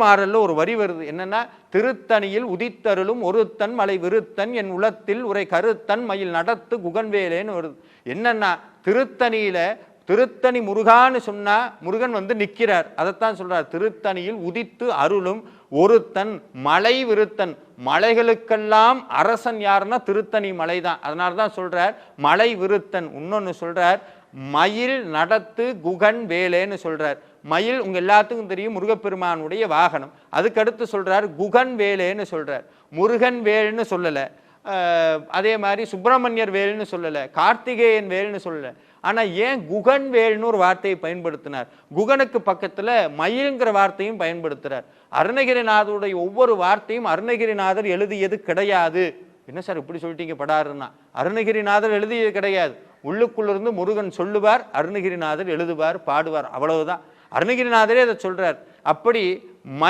மாறல்ல ஒரு வரி வருது. என்னன்னா திருத்தணியில் உதித்தருளும் ஒருத்தன் மலை விருத்தன் என் உளத்தில் உரை கருத்தன் மயில் நடத்து குகன்வேலேன்னு வருது. என்னன்னா திருத்தணியில திருத்தணி முருகான்னு சொன்னா முருகன் வந்து நிற்கிறார் அதைத்தான் சொல்றார். திருத்தணியில் உதித்து அருளும் ஒருத்தன் மலை விருத்தன். மலைகளுக்கெல்லாம் அரசன் யாருன்னா திருத்தணி மலை தான் அதனால தான் சொல்றார் மலை விருத்தன். இன்னொன்னு சொல்றார் மயில் நடத்து குகன் வேலேன்னு சொல்றார். மயில் உங்க எல்லாத்துக்கும் தெரியும் முருகப்பெருமானுடைய வாகனம். அதுக்கடுத்து சொல்றார் குகன் வேலேன்னு சொல்றார். முருகன் வேல்னு சொல்லலை. அதே மாதிரி சுப்பிரமணியர் வேல்னு சொல்லலை. கார்த்திகேயன் வேல்னு சொல்லலை. ஆனால் ஏன் குகன் வேல்னு ஒரு வார்த்தையை பயன்படுத்தினார்? குகனுக்கு பக்கத்தில் மயிலுங்கிற வார்த்தையும் பயன்படுத்துறார். அருணகிரிநாதருடைய ஒவ்வொரு வார்த்தையும் அருணகிரிநாதர் எழுதியது கிடையாது. என்ன சார் இப்படி சொல்லிட்டீங்க படாருன்னா? அருணகிரிநாதர் எழுதியது கிடையாது. உள்ளுக்குள்ளிருந்து முருகன் சொல்லுவார் அருணகிரிநாதர் எழுதுவார் பாடுவார். அவ்வளவுதான். அருணகிரிநாதரே அதை சொல்றார். அப்படி